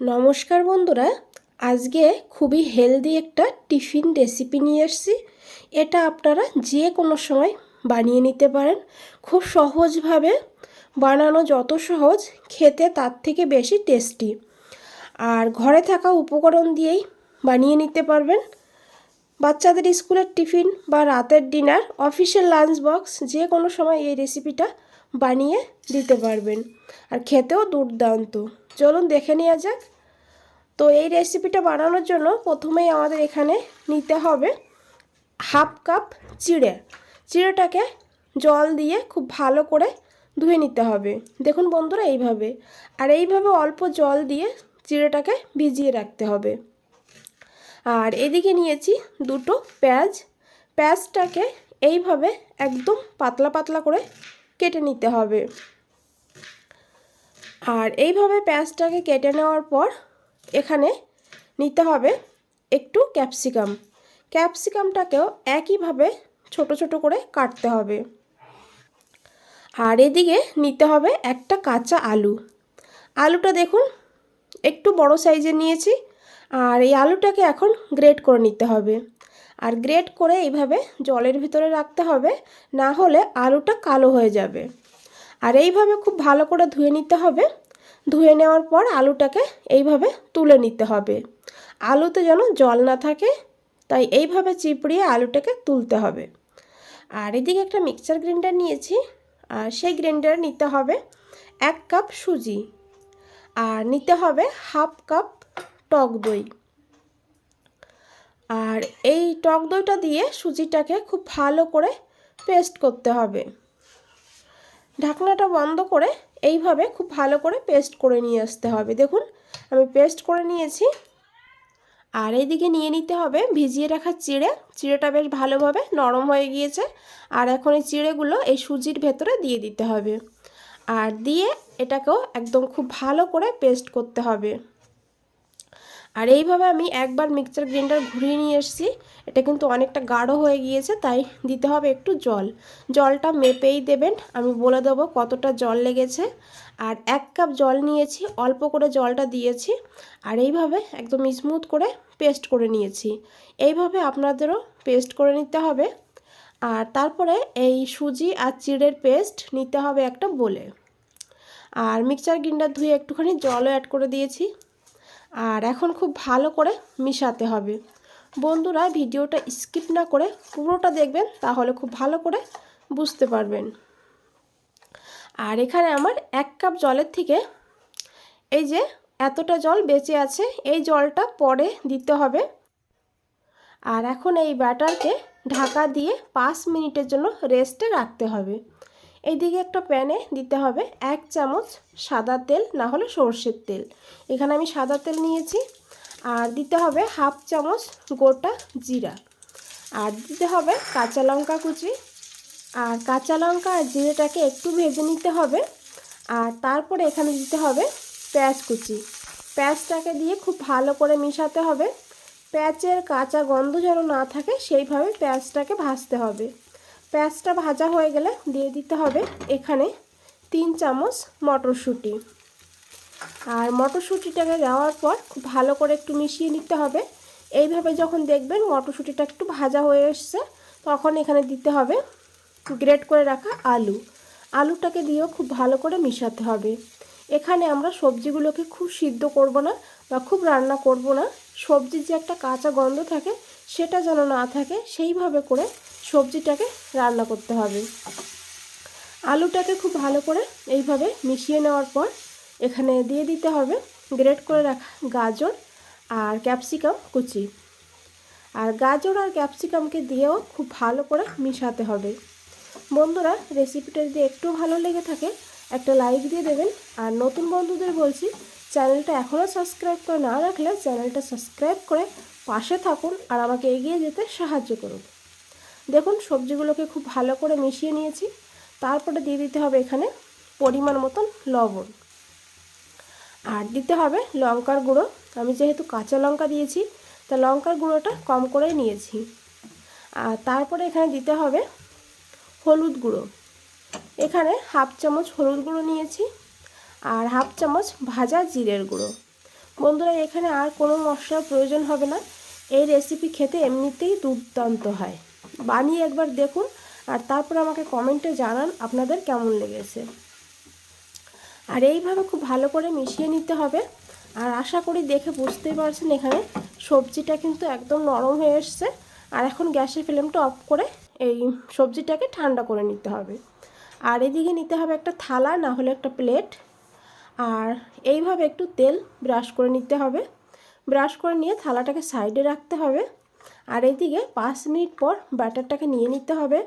নমস্কার বন্ধুরা, আজকে খুবই হেলদি একটা টিফিন রেসিপি নিয়ে এসেছি। এটা আপনারা যে কোনো সময় বানিয়ে নিতে পারেন। খুব সহজভাবে বানানো যত সহজ, খেতে তার থেকে বেশি টেস্টি আর ঘরে থাকা উপকরণ দিয়েই বানিয়ে নিতে পারবেন। বাচ্চাদের স্কুলের টিফিন বা রাতের ডিনার অফিসের লাঞ্চ বক্স যে কোনো সময় এই রেসিপিটা বানিয়ে দিতে পারবেন। আর খেতেও দুর্দান্ত। চলুন দেখে নেওয়া যাক। তো এই রেসিপিটা বানানোর জন্য প্রথমেই আমাদের এখানে নিতে হবে হাফ কাপ চিড়ে। চিড়েটাকে জল দিয়ে খুব ভালো করে ধুয়ে নিতে হবে। দেখুন বন্ধুরা, এইভাবে। আর এইভাবে অল্প জল দিয়ে চিড়েটাকে ভিজিয়ে রাখতে হবে। আর এদিকে নিয়েছি দুটো পেঁয়াজ। পেঁয়াজটাকে এইভাবে একদম পাতলা পাতলা করে কেটে নিতে হবে। আর এইভাবে পেঁয়াজটাকে কেটে নেওয়ার পর এখানে নিতে হবে একটু ক্যাপসিকাম। ক্যাপসিকামটাকেও একইভাবে ছোট ছোট করে কাটতে হবে। আর এদিকে নিতে হবে একটা কাঁচা আলু। আলুটা দেখুন, একটু বড় সাইজে নিয়েছি। আর এই আলুটাকে এখন গ্রেট করে নিতে হবে। আর গ্রেট করে এইভাবে জলের ভিতরে রাখতে হবে, না হলে আলুটা কালো হয়ে যাবে। আর এইভাবে খুব ভালো করে ধুয়ে নিতে হবে। ধুয়ে নেওয়ার পর আলুটাকে এইভাবে তুলে নিতে হবে। আলুতে যেন জল না থাকে, তাই এইভাবে চিপড়িয়ে আলুটাকে তুলতে হবে। আর এদিকে একটা মিক্সার গ্রাইন্ডার নিয়েছি, আর সেই গ্রাইন্ডার নিতে হবে এক কাপ সুজি, আর নিতে হবে হাফ কাপ টক দই। আর এই টক দইটা দিয়ে সুজিটাকে খুব ভালো করে পেস্ট করতে হবে। ঢাকনাটা বন্ধ করে এইভাবে খুব ভালো করে পেস্ট করে নিয়ে আসতে হবে। দেখুন, আমি পেস্ট করে নিয়েছি। আর এইদিকে নিয়ে নিতে হবে ভিজিয়ে রাখা চিড়ে। চিড়েটা বেশ ভালোভাবে নরম হয়ে গিয়েছে। আর এখন এই চিড়েগুলো এই সুজির ভেতরে দিয়ে দিতে হবে। আর দিয়ে এটাকেও একদম খুব ভালো করে পেস্ট করতে হবে। আর এইভাবে আমি একবার মিক্সার গ্রাইন্ডার ঘুরিয়ে নিয়ে এসেছি। এটা কিন্তু অনেকটা গাঢ় হয়ে গিয়েছে, তাই দিতে হবে একটু জল। জলটা মেপেই দেবেন। আমি বলে দেবো কতটা জল লেগেছে। আর এক কাপ জল নিয়েছি, অল্প করে জলটা দিয়েছি। আর এইভাবে একদম স্মুথ করে পেস্ট করে নিয়েছি। এইভাবে আপনাদেরও পেস্ট করে নিতে হবে। আর তারপরে এই সুজি আর চিড়ের পেস্ট নিতে হবে একটা বলে আর মিক্সচার গ্রাইন্ডার ধুয়ে একটুখানি জলও অ্যাড করে দিয়েছি। আর এখন খুব ভালো করে মিশাতে হবে। বন্ধুরা, ভিডিওটা স্কিপ না করে পুরোটা দেখবেন, তাহলে খুব ভালো করে বুঝতে পারবেন। আর এখানে আমার এক কাপ জলের থেকে এই যে এতটা জল বেঁচে আছে, এই জলটা পরে দিতে হবে। আর এখন এই ব্যাটারকে ঢাকা দিয়ে পাঁচ মিনিটের জন্য রেস্টে রাখতে হবে। এইদিকে একটা প্যানে দিতে হবে এক চামচ সাদা তেল, না হলে সর্ষের তেল। এখানে আমি সাদা তেল নিয়েছি। আর দিতে হবে হাফ চামচ গোটা জিরা। আর দিতে হবে কাঁচা লঙ্কা কুচি। আর কাঁচা লঙ্কা আর জিরেটাকে একটু ভেজে নিতে হবে। আর তারপরে এখানে দিতে হবে পেঁয়াজ কুচি। পেঁয়াজটাকে দিয়ে খুব ভালো করে মিশাতে হবে। পেঁয়াজের কাঁচা গন্ধ যেন না থাকে, সেইভাবে পেঁয়াজটাকে ভাজতে হবে। পেঁয়াজটা ভাজা হয়ে গেলে দিয়ে দিতে হবে এখানে তিন চামচ মটরশুঁটি। আর মটরশুঁটিটাকে দেওয়ার পর খুব ভালো করে একটু মিশিয়ে নিতে হবে। এইভাবে যখন দেখবেন মটরশুঁটিটা একটু ভাজা হয়ে এসছে, তখন এখানে দিতে হবে গ্রেট করে রাখা আলু। আলুটাকে দিয়েও খুব ভালো করে মিশাতে হবে। এখানে আমরা সবজিগুলোকে খুব সিদ্ধ করব না বা খুব রান্না করব না। সবজির যে একটা কাঁচা গন্ধ থাকে, সেটা যেন না থাকে, সেইভাবে করে সবজিটাকে রান্না করতে হবে। আলুটাকে খুব ভালো করে এইভাবে মিশিয়ে নেওয়ার পর এখানে দিয়ে দিতে হবে গ্রেট করে রাখা গাজর আর ক্যাপসিকাম কুচি। আর গাজর আর ক্যাপসিকামকে দিয়েও খুব ভালো করে মিশাতে হবে। বন্ধুরা, রেসিপিটা যদি একটু ভালো লেগে থাকে, একটা লাইক দিয়ে দেবেন। আর নতুন বন্ধুদের বলছি, চ্যানেলটা এখনও সাবস্ক্রাইব করে না রাখলে চ্যানেলটা সাবস্ক্রাইব করে পাশে থাকুন আর আমাকে এগিয়ে যেতে সাহায্য করুন। দেখুন, সবজিগুলোকে খুব ভালো করে মিশিয়ে নিয়েছি। তারপরে দিয়ে দিতে হবে এখানে পরিমাণ মতন লবণ। আর দিতে হবে লঙ্কার গুঁড়ো। আমি যেহেতু কাঁচা লঙ্কা দিয়েছি, তা লঙ্কার গুঁড়োটা কম করে নিয়েছি। আর তারপরে এখানে দিতে হবে হলুদ গুঁড়ো। এখানে হাফ চামচ হলুদ গুঁড়ো নিয়েছি আর হাফ চামচ ভাজা জিরের গুঁড়ো। বন্ধুরা, এখানে আর কোনো মশলার প্রয়োজন হবে না। এই রেসিপি খেতে এমনিতেই দুর্দান্ত হয়। বানিয়ে একবার দেখুন আর তারপর আমাকে কমেন্টে জানান আপনাদের কেমন লেগেছে। আর এইভাবে খুব ভালো করে মিশিয়ে নিতে হবে। আর আশা করি দেখে বুঝতেই পারছেন এখানে সবজিটা কিন্তু একদম নরম হয়ে এসছে। আর এখন গ্যাসের ফ্লেমটা অফ করে এই সবজিটাকে ঠান্ডা করে নিতে হবে। আর এদিকে নিতে হবে একটা থালা, না হলে একটা প্লেট আর এইভাবে একটু তেল ব্রাশ করে নিতে হবে। ব্রাশ করে নিয়ে থালাটাকে সাইডে রাখতে হবে। আর এইদিকে পাঁচ মিনিট পর ব্যাটারটাকে নিয়ে নিতে হবে।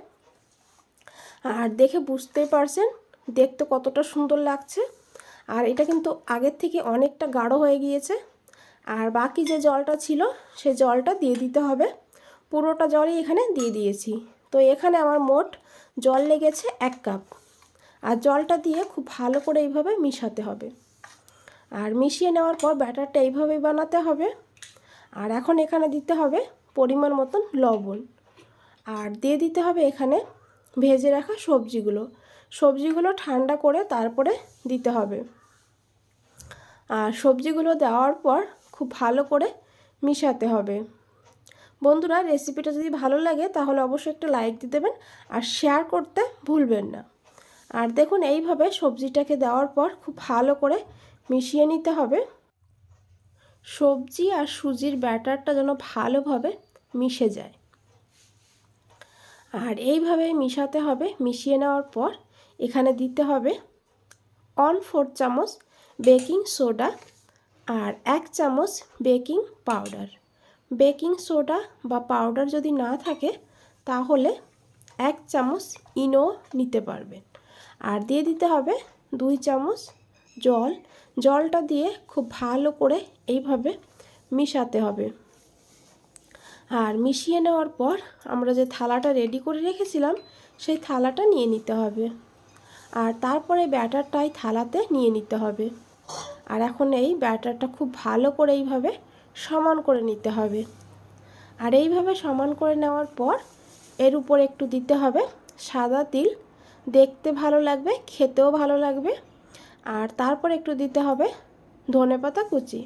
আর দেখে বুঝতেই পারছেন, দেখতে কতটা সুন্দর লাগছে। আর এটা কিন্তু আগের থেকে অনেকটা গাঢ় হয়ে গিয়েছে। আর বাকি যে জলটা ছিল, সে জলটা দিয়ে দিতে হবে। পুরোটা জলই এখানে দিয়ে দিয়েছি। তো এখানে আমার মোট জল লেগেছে এক কাপ। আর জলটা দিয়ে খুব ভালো করে এইভাবে মিশাতে হবে। আর মিশিয়ে নেওয়ার পর ব্যাটারটা এইভাবেই বানাতে হবে। আর এখন এখানে দিতে হবে পরিমাণ মতন লবণ। আর দিয়ে দিতে হবে এখানে ভেজে রাখা সবজিগুলো। সবজিগুলো ঠান্ডা করে তারপরে দিতে হবে। আর সবজিগুলো দেওয়ার পর খুব ভালো করে মিশাতে হবে। বন্ধুরা, রেসিপিটা যদি ভালো লাগে, তাহলে অবশ্যই একটা লাইক দিয়ে দেবেন আর শেয়ার করতে ভুলবেন না। আর দেখুন, এইভাবে সবজিটাকে দেওয়ার পর খুব ভালো করে মিশিয়ে নিতে হবে। সবজি আর সুজির ব্যাটারটা যেন ভালোভাবে মিশে যায়। আর এইভাবে মিশাতে হবে, মিশিয়ে নেওয়ার পর এখানে দিতে হবে ওয়ান ফোর চামচ বেকিং সোডা আর এক চামচ বেকিং পাউডার বেকিং সোডা বা পাউডার যদি না থাকে, তাহলে এক চামচ ইনো নিতে পারবেন। আর দিয়ে দিতে হবে দুই চামচ জল। জলটা দিয়ে খুব ভালো করে এইভাবে মিশাতে হবে। আর মিশিয়ে নেওয়ার পর আমরা যে থালাটা রেডি করে রেখেছিলাম, সেই থালাটা নিয়ে নিতে হবে। আর তারপরে ব্যাটারটাই থালাতে নিয়ে নিতে হবে। আর এখন এই ব্যাটারটা খুব ভালো করে এইভাবে সমান করে নিতে হবে। আর এইভাবে সমান করে নেওয়ার পর এর উপর একটু দিতে হবে সাদা তিল। দেখতে ভালো লাগবে, খেতেও ভালো লাগবে। আর তারপর একটু দিতে হবে ধনে পাতা কুচি।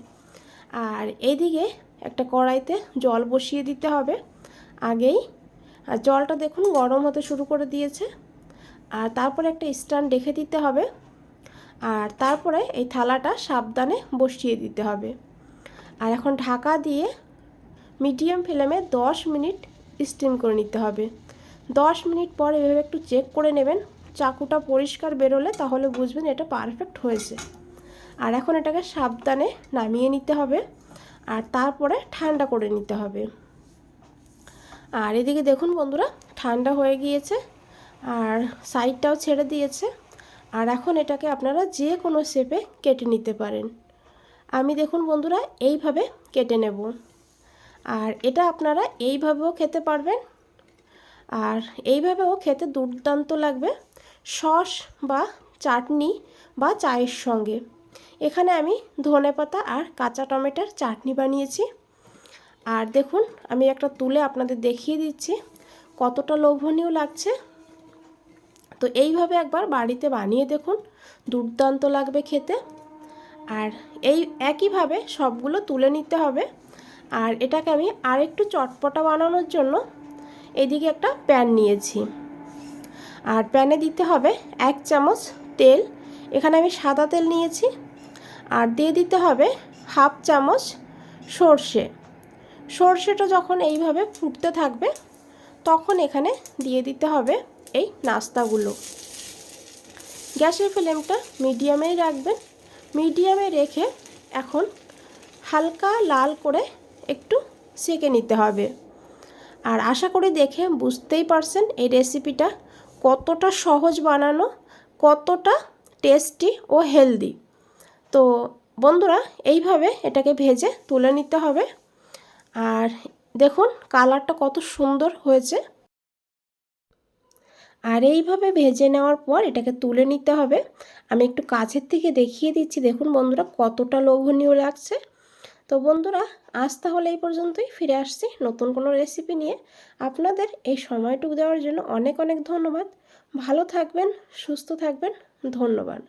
আর এইদিকে একটা কড়াইতে জল বসিয়ে দিতে হবে। আগেই, আর জলটা দেখুন গরম হতে শুরু করে দিয়েছে। আর তারপরে একটা স্ট্যান্ড রেখে দিতে হবে। আর তারপরে এই থালাটা সাবধানে বসিয়ে দিতে হবে। আর এখন ঢাকা দিয়ে মিডিয়াম ফ্লেমে দশ মিনিট স্টিম করে নিতে হবে। দশ মিনিট পর এভাবে একটু চেক করে নেবেন। চাকুটা পরিষ্কার বেরোলে তাহলে বুঝবেন এটা পারফেক্ট হয়েছে। আর এখন এটাকে সাবধানে নামিয়ে নিতে হবে আর তারপরে ঠান্ডা করে নিতে হবে। আর এদিকে দেখুন বন্ধুরা, ঠান্ডা হয়ে গিয়েছে আর সাইডটাও ছেড়ে দিয়েছে। আর এখন এটাকে আপনারা যে কোনো শেপে কেটে নিতে পারেন। আমি দেখুন বন্ধুরা, এইভাবে কেটে নেব। আর এটা আপনারা এইভাবেও খেতে পারবেন। আর এইভাবেও খেতে দুর্দান্ত লাগবে। সস বা চাটনি বা চায়ের সঙ্গে। এখানে আমি ধনে পাতা আর কাঁচা টমেটোর চাটনি বানিয়েছি। আর দেখুন, আমি একটা তুলে আপনাদের দেখিয়ে দিচ্ছি, কতটা লোভনীয় লাগছে। তো এইভাবে একবার বাড়িতে বানিয়ে দেখুন, দুর্দান্ত লাগবে খেতে। আর এই একইভাবে সবগুলো তুলে নিতে হবে। আর এটাকে আমি আরেকটু চটপটা বানানোর জন্য এদিকে একটা প্যান নিয়েছি। আর প্যানে দিতে হবে এক চামচ তেল। এখানে আমি সাদা তেল নিয়েছি। আর দিয়ে দিতে হবে হাফ চামচ সর্ষে। সর্ষেটা যখন এইভাবে ফুটতে থাকবে, তখন এখানে দিয়ে দিতে হবে এই নাস্তাগুলো। গ্যাসের ফ্লেমটা মিডিয়ামেই রাখবেন। মিডিয়ামে রেখে এখন হালকা লাল করে একটু সেকে নিতে হবে। আর আশা করি দেখে বুঝতেই পারছেন এই রেসিপিটা কতটা সহজ বানানো, কতটা টেস্টি ও হেলদি। তো বন্ধুরা, এইভাবে এটাকে ভেজে তুলে নিতে হবে। আর দেখুন, কালারটা কত সুন্দর হয়েছে। আর এইভাবে ভেজে নেওয়ার পর এটাকে তুলে নিতে হবে। আমি একটু কাছের থেকে দেখিয়ে দিচ্ছি। দেখুন বন্ধুরা, কতটা লোভনীয় লাগছে। তো বন্ধুরা, আজ তাহলে এই পর্যন্তই। ফিরে আসছি নতুন কোনো রেসিপি নিয়ে। আপনাদের এই সময়টুকু দেওয়ার জন্য অনেক অনেক ধন্যবাদ। ভালো থাকবেন, সুস্থ থাকবেন। ধন্যবাদ।